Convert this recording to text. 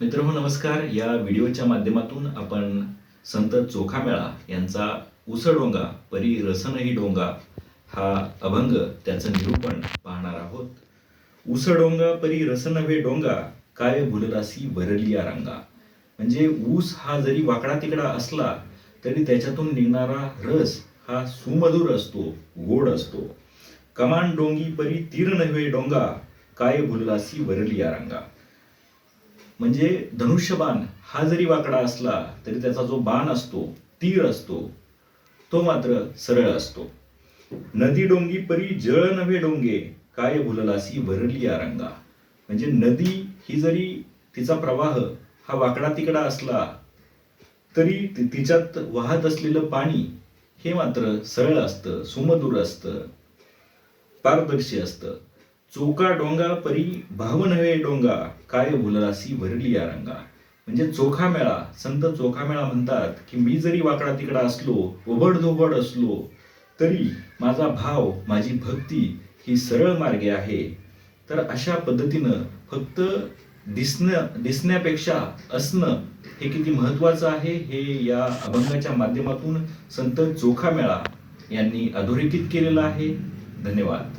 मित्र नमस्कार. या व्हिडिओच्या माध्यमातून आपण संत चोखामेळा यांचा उसडोंगा परी रसनही डोंगा हा अभंग त्याचं निरूपण पाहणार आहोत. उसडोंगा परी रसनवे डोंगा काय भुलदासी वरलिया रंगा. म्हणजे ऊस हा जरी वाकडा तिकडा असला तरी त्याच्यातून निघणारा रस हा सुमधुर असतो गोड असतो. कमान डोंगी परी तीर नव्हे डोंगा काय भुलदासी वरलिया रंगा. म्हणजे धनुष्यबाण हा जरी वाकडा असला तरी त्याचा जो बाण असतो तीर असतो तो मात्र सरळ असतो. नदी डोंगी परी जळ नवे डोंगे काय भुललासी भरली आरंगा. म्हणजे नदी ही जरी तिचा प्रवाह हा वाकडा तिकडा असला तरी तिच्यात वाहत असलेलं पाणी हे मात्र सरळ असतं सुमधुर असतं पारदर्शी असतं. चोका डोंगा परी भाव नव्हे डोंगा काय भुलरासी भरली या रंगा म्हणजे चोखा मेळा संत चोखा मेळा म्हणतात की मी जरी वाकडा तिकडा असलो ओबड धोबड असलो तरी माझा भाव माझी भक्ती ही सरळ मार्गे आहे. तर अशा पद्धतीनं फक्त दिसणं दिसण्यापेक्षा असणं हे किती महत्वाचं आहे हे या अभंगाच्या माध्यमातून संत चोखा मेळा यांनी अधोरेखित केलेलं आहे. धन्यवाद.